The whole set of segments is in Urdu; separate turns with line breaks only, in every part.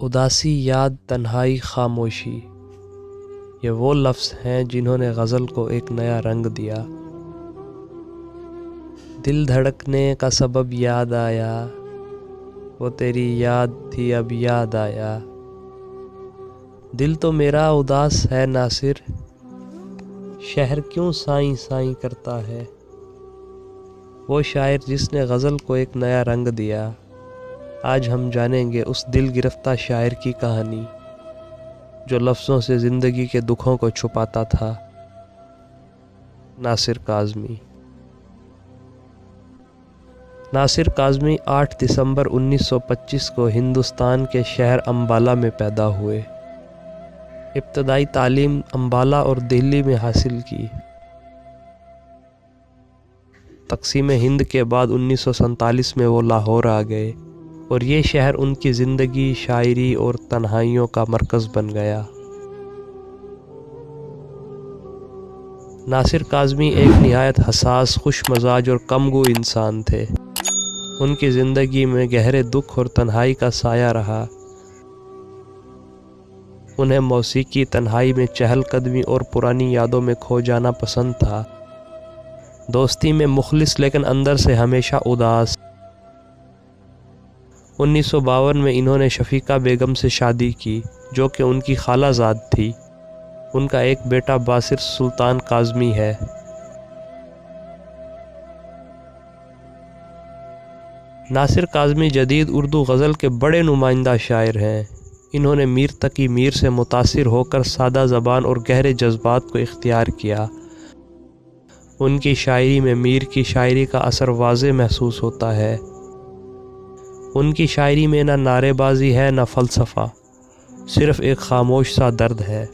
اداسی یاد تنہائی خاموشی۔ یہ وہ لفظ ہیں جنہوں نے غزل کو ایک نیا رنگ دیا۔ دل دھڑکنے کا سبب یاد آیا، وہ تیری یاد تھی اب یاد آیا۔ دل تو میرا اداس ہے ناصر، شہر کیوں سائیں سائیں کرتا ہے؟ وہ شاعر جس نے غزل کو ایک نیا رنگ دیا۔ آج ہم جانیں گے اس دل گرفتہ شاعر کی کہانی، جو لفظوں سے زندگی کے دکھوں کو چھپاتا تھا۔ ناصر کاظمی۔ ناصر کاظمی آٹھ دسمبر انیس سو پچیس کو ہندوستان کے شہر امبالہ میں پیدا ہوئے۔ ابتدائی تعلیم امبالہ اور دہلی میں حاصل کی۔ تقسیم ہند کے بعد انیس سو سنتالیس میں وہ لاہور آ گئے۔ اور یہ شہر ان کی زندگی، شاعری اور تنہائیوں کا مرکز بن گیا۔ ناصر کاظمی ایک نہایت حساس، خوش مزاج اور کم گو انسان تھے۔ ان کی زندگی میں گہرے دکھ اور تنہائی کا سایہ رہا۔ انہیں موسیقی، تنہائی میں چہل قدمی اور پرانی یادوں میں کھو جانا پسند تھا۔ دوستی میں مخلص لیکن اندر سے ہمیشہ اداس۔ انیس سو باون میں انہوں نے شفیقہ بیگم سے شادی کی، جو کہ ان کی خالہ زاد تھی۔ ان کا ایک بیٹا باسر سلطان کاظمی ہے۔ ناصر کاظمی جدید اردو غزل کے بڑے نمائندہ شاعر ہیں۔ انہوں نے میر تقی میر سے متاثر ہو کر سادہ زبان اور گہرے جذبات کو اختیار کیا۔ ان کی شاعری میں میر کی شاعری کا اثر واضح محسوس ہوتا ہے۔ ان کی شاعری میں نہ نعرے بازی ہے نہ فلسفہ، صرف ایک خاموش سا درد ہے۔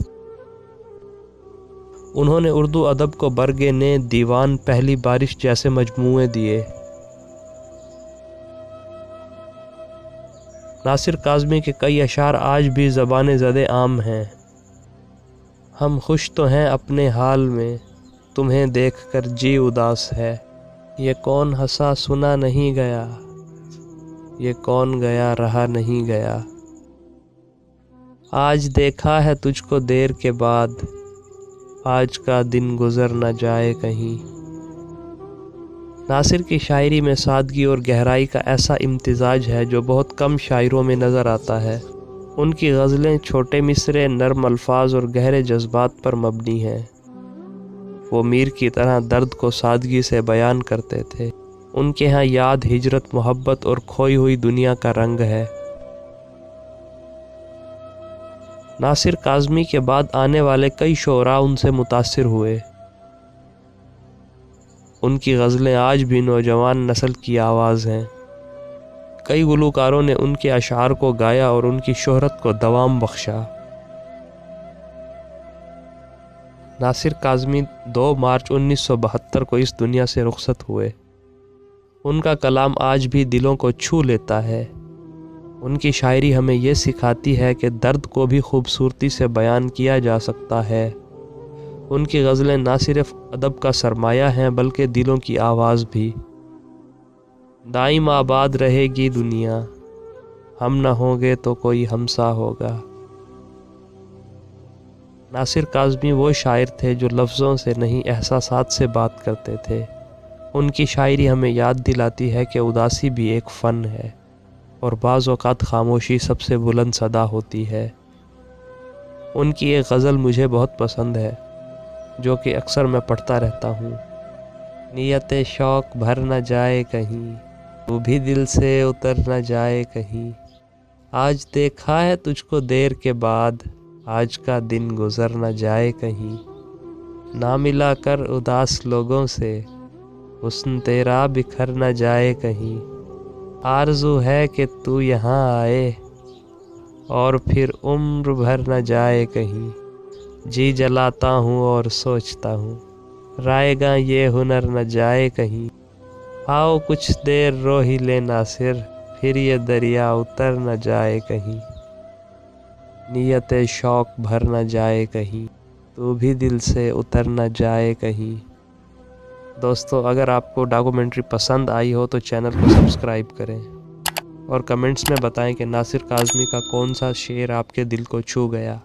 انہوں نے اردو ادب کو برگے نے دیوان پہلی بارش جیسے مجموعے دیے۔ ناصر کاظمی کے کئی اشعار آج بھی زبان زد عام ہیں۔ ہم خوش تو ہیں اپنے حال میں، تمہیں دیکھ کر جی اداس ہے۔ یہ کون ہنسا سنا نہیں گیا۔ یہ کون گیا، رہا نہیں گیا۔ آج دیکھا ہے تجھ کو دیر کے بعد، آج کا دن گزر نہ جائے کہیں۔ ناصر کی شاعری میں سادگی اور گہرائی کا ایسا امتزاج ہے جو بہت کم شاعروں میں نظر آتا ہے۔ ان کی غزلیں چھوٹے مصرے نرم الفاظ اور گہرے جذبات پر مبنی ہیں۔ وہ میر کی طرح درد کو سادگی سے بیان کرتے تھے۔ ان کے ہاں یاد ہجرت، محبت اور کھوئی ہوئی دنیا کا رنگ ہے۔ ناصر کاظمی کے بعد آنے والے کئی شعراء ان سے متاثر ہوئے۔ ان کی غزلیں آج بھی نوجوان نسل کی آواز ہیں۔ کئی گلوکاروں نے ان کے اشعار کو گایا اور ان کی شہرت کو دوام بخشا۔ ناصر کاظمی دو مارچ انیس سو بہتر کو اس دنیا سے رخصت ہوئے۔ ان کا کلام آج بھی دلوں کو چھو لیتا ہے۔ ان کی شاعری ہمیں یہ سکھاتی ہے کہ درد کو بھی خوبصورتی سے بیان کیا جا سکتا ہے۔ ان کی غزلیں نہ صرف ادب کا سرمایہ ہیں بلکہ دلوں کی آواز بھی۔ دائم آباد رہے گی دنیا، ہم نہ ہوں گے تو کوئی ہمسا ہوگا۔ ناصر کاظمی وہ شاعر تھے جو لفظوں سے نہیں، احساسات سے بات کرتے تھے۔ ان کی شاعری ہمیں یاد دلاتی ہے کہ اداسی بھی ایک فن ہے اور بعض اوقات خاموشی سب سے بلند صدا ہوتی ہے۔ ان کی ایک غزل مجھے بہت پسند ہے، جو کہ اکثر میں پڑھتا رہتا ہوں۔ نیت شوق بھر نہ جائے کہیں وہ بھی دل سے اتر نہ جائے کہیں۔ آج دیکھا ہے تجھ کو دیر کے بعد، آج کا دن گزر نہ جائے کہیں۔ نہ ملا کر اداس لوگوں سے حسن تیرا بکھر نہ جائے کہیں۔ آرزو ہے کہ تو یہاں آئے اور پھر عمر بھر نہ جائے کہیں۔ جی جلاتا ہوں اور سوچتا ہوں، رائے گا یہ ہنر نہ جائے کہیں۔ آؤ کچھ دیر رو ہی لے ناصر، پھر یہ دریا اتر نہ جائے کہیں۔ نیت شوق بھر نہ جائے کہیں، تو بھی دل سے اتر نہ جائے کہیں۔ دوستو، اگر آپ کو ڈاکومنٹری پسند آئی ہو تو چینل کو سبسکرائب کریں اور کمنٹس میں بتائیں کہ ناصر کاظمی کا کون سا شعر آپ کے دل کو چھو گیا۔